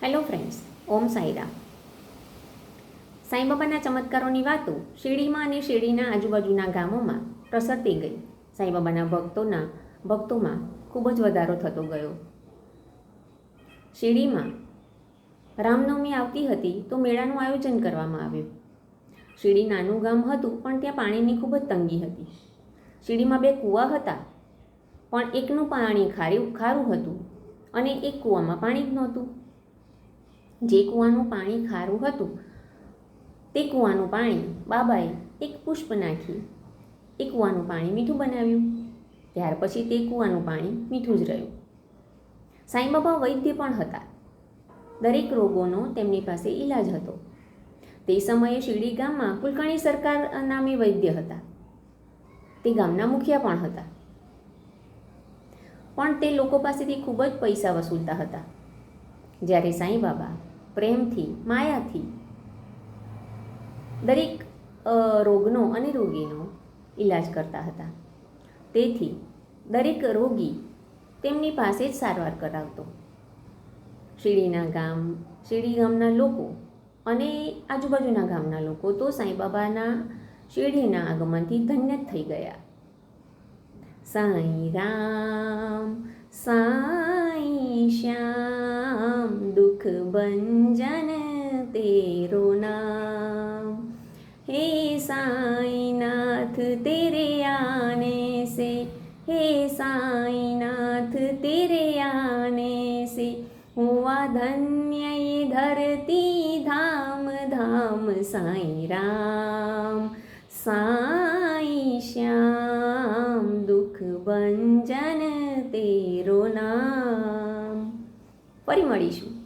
Hello friends Om Sairam સાંઈબાબાના ચમત્કારોની વાતો શેરડીમાં અને શેરડીના આજુબાજુના ગામોમાં પ્રસરતી ગઈ. સાંઈબાબાના ભક્તોના ભક્તોમાં ખૂબ જ વધારો થતો ગયો. શેરડીમાં રામનવમી આવતી હતી તો મેળાનું આયોજન કરવામાં આવ્યું. શેરડી નાનું ગામ હતું પણ ત્યાં પાણીની ખૂબ જ તંગી હતી. શેરડીમાં બે કૂવા હતા, પણ એકનું પાણી ખારું ખારું હતું અને એક કૂવામાં પાણી જ નહોતું. જે કૂવાનું પાણી ખારું હતું, તે કૂવાનું પાણી બાબાએ એક પુષ્પ નાખી, એ કૂવાનું પાણી મીઠું બનાવ્યું. ત્યાર પછી તે કૂવાનું પાણી મીઠું જ રહ્યું. સાંઈબાબા વૈદ્ય પણ હતા. દરેક રોગોનો તેમની પાસે ઈલાજ હતો. તે સમયે શિરડી ગામમાં કુલકર્ણી સરકાર નામે વૈદ્ય હતા. તે ગામના મુખિયા પણ હતા. પણ તે લોકો પાસેથી ખૂબ જ પૈસા વસૂલતા હતા. જ્યારે સાંઈ બાબા પ્રેમથી, માયાથી. દરેક રોગનો અને રોગીનો ઈલાજ કરતા હતા. તેથી, દરેક રોગી તેમની પાસે જ સારવાર કરાવતો. શિરડીના ગામ, શિરડી ગામના લોકો અને આજુબાજુના ગામના લોકો તો સાંઈબાબાના શિરડીના આગમનથી ધન્ય થઈ ગયા. સાંઈ રામ, સાંઈ ભંજન તેરો નામ. હે સાંઈનાથ, તેરે આને સે. હે સાંઈનાથ, તેરે આને સે. હોવા ધન્ય ધરતી ધામ ધામ સાંઈ રામ. સાંઈ શ્યામ દુઃખ ભંજન તેરો નામ. ફરી મળીશું.